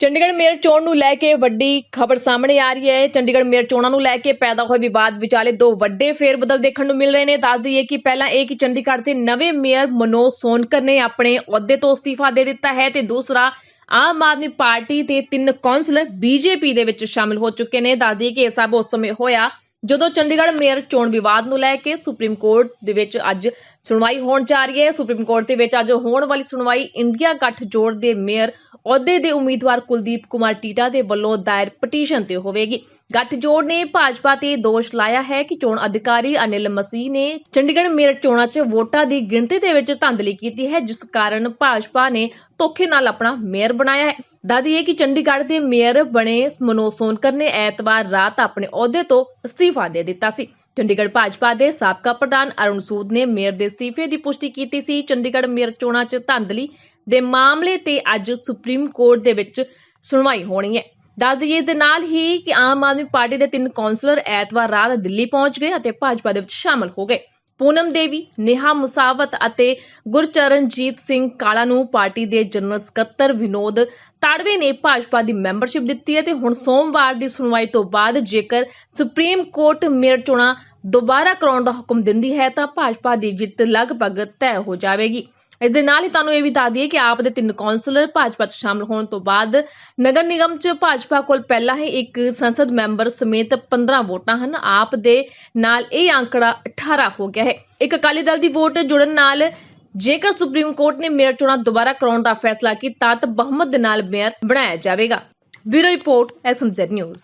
Chandigarh mayor ਚੋਣ ਨੂੰ ਲੈ ਕੇ ਵੱਡੀ ਖਬਰ ਸਾਹਮਣੇ ਆ ਰਹੀ ਹੈ। ਚੰਡੀਗੜ੍ਹ ਮੇਅਰ ਚੋਣਾਂ ਨੂੰ ਲੈ ਕੇ ਪੈਦਾ ਹੋਏ ਵਿਵਾਦ ਵਿਚਾਲੇ ਦੋ ਵੱਡੇ ਫੇਰਬਦਲ ਦੇਖਣ ਨੂੰ ਮਿਲ ਰਹੇ ਨੇ। ਦੱਸ ਦਈਏ ਕਿ ਪਹਿਲਾਂ ਇਹ ਕਿ ਚੰਡੀਗੜ੍ਹ ਦੇ ਨਵੇਂ ਮੇਅਰ ਮਨੋਜ ਸੋਨਕਰ ਨੇ ਆਪਣੇ ਅਹੁਦੇ ਤੋਂ ਅਸਤੀਫਾ ਦੇ ਦਿੱਤਾ ਹੈ ਤੇ ਦੂਸਰਾ ਆਮ ਆਦਮੀ ਪਾਰਟੀ ਦੇ ਤਿੰਨ ਕੌਂਸਲਰ ਬੀਜੇਪੀ ਦੇ ਵਿੱਚ ਸ਼ਾਮਿਲ ਹੋ ਚੁੱਕੇ ਨੇ। ਦੱਸ ਦਈਏ ਕਿ ਇਹ ਸਭ ਉਸ ਸਮੇਂ ਹੋਇਆ ਜਦੋਂ ਚੰਡੀਗੜ੍ਹ ਮੇਅਰ ਚੋਣ ਵਿਵਾਦ ਨੂੰ ਲੈ ਕੇ ਸੁਪਰੀਮ ਕੋਰਟ ਦੇ ਵਿੱਚ ਅੱਜ ਸੁਣਵਾਈ ਹੋਣ ਜਾ ਰਹੀ ਹੈ। ਸੁਪਰੀਮ ਕੋਰਟ ਦੇ ਵਿੱਚ ਅੱਜ ਹੋਣ ਵਾਲੀ ਸੁਣਵਾਈ ਇੰਡੀਆ ਗੱਠਜੋੜ ਦੇ ਮੇਅਰ ਅਹੁਦੇ ਦੇ ਉਮੀਦਵਾਰ ਕੁਲਦੀਪ ਕੁਮਾਰ ਟੀਟਾ ਦੇ ਵੱਲੋਂ ਦਾਇਰ ਪਟੀਸ਼ਨ ਤੇ ਹੋਵੇਗੀ। ਗੱਠਜੋੜ ਨੇ ਭਾਜਪਾ ਤੇ ਦੋਸ਼ ਲਾਇਆ ਹੈ ਕਿ ਚੋਣ ਅਧਿਕਾਰੀ ਅਨਿਲ ਮਸੀਹ ਨੇ ਚੰਡੀਗੜ੍ਹ ਮੇਅਰ ਚੋਣਾਂ 'ਚ ਵੋਟਾਂ ਦੀ ਗਿਣਤੀ ਦੇ ਵਿੱਚ ਧਾਂਦਲੀ ਕੀਤੀ ਹੈ, ਜਿਸ ਕਾਰਨ ਭਾਜਪਾ ਨੇ ਧੋਖੇ ਨਾਲ ਆਪਣਾ ਮੇਅਰ ਬਣਾਇਆ ਹੈ। ਦੱਸਦੀਏ ਕਿ ਚੰਡੀਗੜ੍ਹ ਦੇ ਮੇਅਰ ਬਣੇ ਮਨੋਜ ਸੋਨਕਰ ਨੇ ਐਤਵਾਰ ਰਾਤ ਆਪਣੇ ਅਹੁਦੇ ਤੋਂ ਅਸਤੀਫਾ ਦੇ ਦਿੱਤਾ ਸੀ। ਚੰਡੀਗੜ੍ਹ ਭਾਜਪਾ ਦੇ ਸਾਬਕਾ ਪ੍ਰਧਾਨ ਅਰੁਣ ਸੂਦ ਨੇ ਮੇਅਰ ਦੇ ਅਸਤੀਫੇ ਦੀ ਪੁਸ਼ਟੀ ਕੀਤੀ ਸੀ। ਚੰਡੀਗੜ੍ਹ ਮੇਅਰ ਚੋਣਾਂ 'ਚ ਧਾਂਦਲੀ ਦੇ ਮਾਮਲੇ ਤੇ ਅੱਜ ਸੁਪਰੀਮ ਕੋਰਟ ਦੇ ਵਿੱਚ ਸੁਣਵਾਈ ਹੋਣੀ ਹੈ। ਦੱਸ ਦਈਏ ਇਸ ਦੇ ਨਾਲ ਹੀ ਕਿ ਆਮ ਆਦਮੀ ਪਾਰਟੀ ਦੇ ਤਿੰਨ ਕੌਂਸਲਰ ਐਤਵਾਰ ਰਾਤ ਦਿੱਲੀ ਪਹੁੰਚ ਗਏ ਅਤੇ ਭਾਜਪਾ ਦੇ ਵਿੱਚ ਸ਼ਾਮਲ ਹੋ ਗਏ। ਪੂਨਮ ਦੇਵੀ, ਨੇਹਾ ਮੁਸਾਵਤ ਅਤੇ ਗੁਰਚਰਨਜੀਤ ਸਿੰਘ ਕਾਲਾ ਨੂੰ ਪਾਰਟੀ ਦੇ ਜਨਰਲ ਸਕੱਤਰ ਵਿਨੋਦ ਤਾੜਵੇ ਨੇ ਭਾਜਪਾ ਦੀ ਮੈਂਬਰਸ਼ਿਪ ਦਿੱਤੀ ਹੈ ਤੇ ਹੁਣ ਸੋਮਵਾਰ ਦੀ ਸੁਣਵਾਈ ਤੋਂ ਬਾਅਦ ਜੇਕਰ ਸੁਪਰੀਮ ਕੋਰਟ ਮੇਅਰ ਚੋਣਾਂ ਦੁਬਾਰਾ ਕਰਾਉਣ ਦਾ ਹੁਕਮ ਦਿੰਦੀ ਹੈ ਤਾਂ ਭਾਜਪਾ ਦੀ ਜਿੱਤ ਲਗਭਗ ਤੈਅ ਹੋ ਜਾਵੇਗੀ। ਇਸ ਦੇ ਨਾਲ ਹੀ ਤੁਹਾਨੂੰ ਇਹ ਵੀ ਦੱਸ ਦਈਏ ਕਿ ਆਪ ਦੇ ਤਿੰਨ ਕੌਂਸਲਰ ਭਾਜਪਾ 'ਚ ਸ਼ਾਮਲ ਹੋਣ ਤੋਂ ਬਾਅਦ ਨਗਰ ਨਿਗਮ 'ਚ ਭਾਜਪਾ ਕੋਲ ਪਹਿਲਾਂ ਹੀ ਇੱਕ ਸੰਸਦ ਮੈਂਬਰ ਸਮੇਤ 15 ਵੋਟਾਂ ਹਨ। ਆਪ ਦੇ ਨਾਲ ਇਹ ਅੰਕੜਾ 18 ਹੋ ਗਿਆ ਹੈ। ਇੱਕ ਅਕਾਲੀ ਦਲ ਦੀ ਵੋਟ ਜੁੜਨ ਨਾਲ ਜੇਕਰ ਸੁਪਰੀਮ ਕੋਰਟ ਨੇ ਮੇਅਰ ਚੋਣਾਂ ਦੁਬਾਰਾ ਕਰਾਉਣ ਦਾ ਫੈਸਲਾ ਕੀਤਾ ਤਾਂ ਬਹੁਮਤ ਦੇ ਨਾਲ ਮੇਅਰ ਬਣਾਇਆ ਜਾਵੇਗਾ। Bureau report, SMZ news.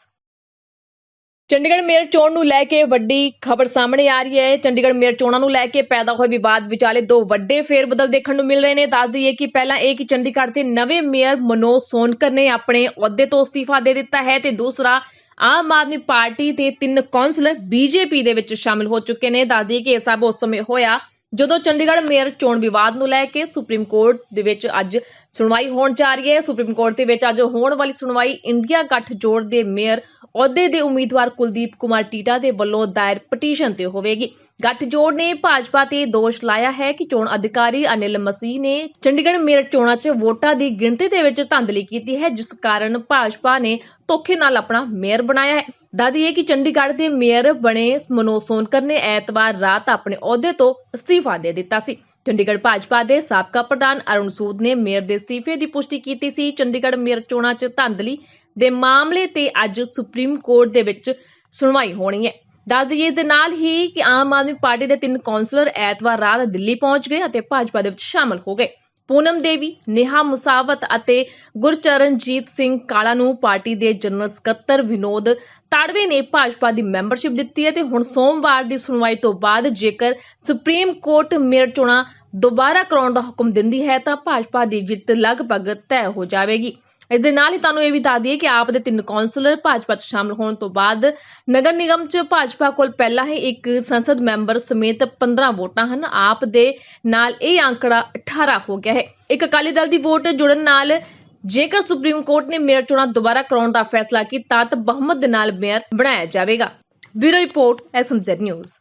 Chandigarh mayor ਚੋਣ ਨੂੰ ਲੈ ਕੇ ਵੱਡੀ ਖਬਰ ਸਾਹਮਣੇ ਆ ਰਹੀ ਹੈ। ਚੰਡੀਗੜ੍ਹ ਮੇਅਰ ਚੋਣਾਂ ਨੂੰ ਲੈ ਕੇ ਪੈਦਾ ਹੋਏ ਵਿਵਾਦ ਵਿਚਾਲੇ ਦੋ ਵੱਡੇ ਫੇਰਬਦਲ ਦੇਖਣ ਨੂੰ ਮਿਲ ਰਹੇ ਨੇ। ਦੱਸ ਦਈਏ ਕਿ ਪਹਿਲਾਂ ਇਹ ਕਿ ਚੰਡੀਗੜ੍ਹ ਦੇ ਨਵੇਂ ਮੇਅਰ ਮਨੋਜ ਸੋਨਕਰ ਨੇ ਆਪਣੇ ਅਹੁਦੇ ਤੋਂ ਅਸਤੀਫਾ ਦੇ ਦਿੱਤਾ ਹੈ ਤੇ ਦੂਸਰਾ ਆਮ ਆਦਮੀ ਪਾਰਟੀ ਦੇ ਤਿੰਨ ਕੌਂਸਲਰ ਬੀਜੇਪੀ ਦੇ ਵਿੱਚ ਸ਼ਾਮਿਲ ਹੋ ਚੁੱਕੇ ਨੇ। ਦੱਸ ਦਈਏ ਕਿ ਇਹ ਸਭ ਉਸ ਸਮੇਂ ਹੋਇਆ ਜਦੋਂ ਚੰਡੀਗੜ੍ਹ ਮੇਅਰ ਚੋਣ ਵਿਵਾਦ ਨੂੰ ਲੈ ਕੇ ਸੁਪਰੀਮ ਕੋਰਟ ਦੇ ਵਿੱਚ ਅੱਜ ਸੁਣਵਾਈ ਹੋਣ ਜਾ ਰਹੀ ਹੈ। ਸੁਪਰੀਮ ਕੋਰਟ ਦੇ ਵਿੱਚ ਅੱਜ ਹੋਣ ਵਾਲੀ ਸੁਣਵਾਈ ਇੰਡੀਆ ਗੱਠਜੋੜ ਦੇ ਮੇਅਰ ਅਹੁਦੇ ਦੇ ਉਮੀਦਵਾਰ ਕੁਲਦੀਪ ਕੁਮਾਰ ਟੀਟਾ ਦੇ ਵੱਲੋਂ ਦਾਇਰ ਪਟੀਸ਼ਨ ਤੇ ਹੋਵੇਗੀ। ਗੱਠਜੋੜ ਨੇ ਭਾਜਪਾ ਤੇ ਦੋਸ਼ ਲਾਇਆ ਹੈ ਕਿ ਚੋਣ ਅਧਿਕਾਰੀ ਅਨਿਲ ਮਸੀਹ ਨੇ ਚੰਡੀਗੜ੍ਹ ਮੇਅਰ ਚੋਣਾਂ 'ਚ ਵੋਟਾਂ ਦੀ ਗਿਣਤੀ ਦੇ ਵਿੱਚ ਧਾਂਦਲੀ ਕੀਤੀ ਹੈ, ਜਿਸ ਕਾਰਨ ਭਾਜਪਾ ਨੇ ਧੋਖੇ ਨਾਲ ਆਪਣਾ ਮੇਅਰ ਬਣਾਇਆ ਹੈ। ਦੱਸਦੀਏ ਕਿ ਚੰਡੀਗੜ੍ਹ ਦੇ ਮੇਅਰ ਬਣੇ ਮਨੋਜ ਸੋਨਕਰ ਨੇ ਐਤਵਾਰ ਰਾਤ ਆਪਣੇ ਅਹੁਦੇ ਤੋਂ ਅਸਤੀਫਾ ਦੇ ਦਿੱਤਾ ਸੀ। ਚੰਡੀਗੜ੍ਹ ਭਾਜਪਾ ਦੇ ਸਾਬਕਾ ਪ੍ਰਧਾਨ ਅਰੁਣ ਸੂਦ ਨੇ ਮੇਅਰ ਦੇ ਅਸਤੀਫੇ ਦੀ ਪੁਸ਼ਟੀ ਕੀਤੀ ਸੀ। ਚੰਡੀਗੜ੍ਹ ਮੇਅਰ ਚੋਣਾਂ 'ਚ ਧਾਂਦਲੀ ਦੇ ਮਾਮਲੇ ਤੇ ਅੱਜ ਸੁਪਰੀਮ ਕੋਰਟ ਦੇ ਵਿੱਚ ਸੁਣਵਾਈ ਹੋਣੀ ਹੈ। ਦੱਸ ਦਈਏ ਇਸ ਦੇ ਨਾਲ ਹੀ ਕਿ ਆਮ ਆਦਮੀ ਪਾਰਟੀ ਦੇ ਤਿੰਨ ਕੌਂਸਲਰ ਐਤਵਾਰ ਰਾਤ ਦਿੱਲੀ ਪਹੁੰਚ ਗਏ ਅਤੇ ਭਾਜਪਾ ਦੇ ਵਿੱਚ ਸ਼ਾਮਲ ਹੋ ਗਏ। ਪੂਨਮ ਦੇਵੀ, ਨੇਹਾ ਮੁਸਾਵਤ ਅਤੇ ਗੁਰਚਰਨਜੀਤ ਸਿੰਘ ਕਾਲਾ ਨੂੰ ਪਾਰਟੀ ਦੇ ਜਨਰਲ ਸਕੱਤਰ ਵਿਨੋਦ ਤਾੜਵੇ ਨੇ ਭਾਜਪਾ ਦੀ ਮੈਂਬਰਸ਼ਿਪ ਦਿੱਤੀ ਹੈ ਤੇ ਹੁਣ ਸੋਮਵਾਰ ਦੀ ਸੁਣਵਾਈ ਤੋਂ ਬਾਅਦ ਜੇਕਰ ਸੁਪਰੀਮ ਕੋਰਟ ਮੇਅਰ ਚੋਣਾਂ ਦੁਬਾਰਾ ਕਰਾਉਣ ਦਾ ਹੁਕਮ ਦਿੰਦੀ ਹੈ ਤਾਂ ਭਾਜਪਾ ਦੀ ਜਿੱਤ ਲਗਭਗ ਤੈਅ ਹੋ ਜਾਵੇਗੀ। ਇਸ ਦੇ ਨਾਲ ਹੀ ਤੁਹਾਨੂੰ ਇਹ ਵੀ ਦੱਸ ਦਈਏ ਕਿ ਆਪ ਦੇ ਤਿੰਨ ਕੌਂਸਲਰ ਭਾਜਪਾ 'ਚ ਸ਼ਾਮਲ ਹੋਣ ਤੋਂ ਬਾਅਦ ਨਗਰ ਨਿਗਮ 'ਚ ਭਾਜਪਾ ਕੋਲ ਪਹਿਲਾਂ ਹੀ ਇੱਕ ਸੰਸਦ ਮੈਂਬਰ ਸਮੇਤ 15 ਵੋਟਾਂ ਹਨ। ਆਪ ਦੇ ਨਾਲ ਇਹ ਅੰਕੜਾ 18 ਹੋ ਗਿਆ ਹੈ। ਇੱਕ ਅਕਾਲੀ ਦਲ ਦੀ ਵੋਟ ਜੁੜਨ ਨਾਲ ਜੇਕਰ ਸੁਪਰੀਮ ਕੋਰਟ ਨੇ ਮੇਅਰ ਚੋਣਾਂ ਦੁਬਾਰਾ ਕਰਾਉਣ ਦਾ ਫੈਸਲਾ ਕੀਤਾ ਤਾਂ ਬਹੁਮਤ ਦੇ ਨਾਲ ਮੇਅਰ ਬਣਾਇਆ ਜਾਵੇਗਾ। Bureau report, SMZ news.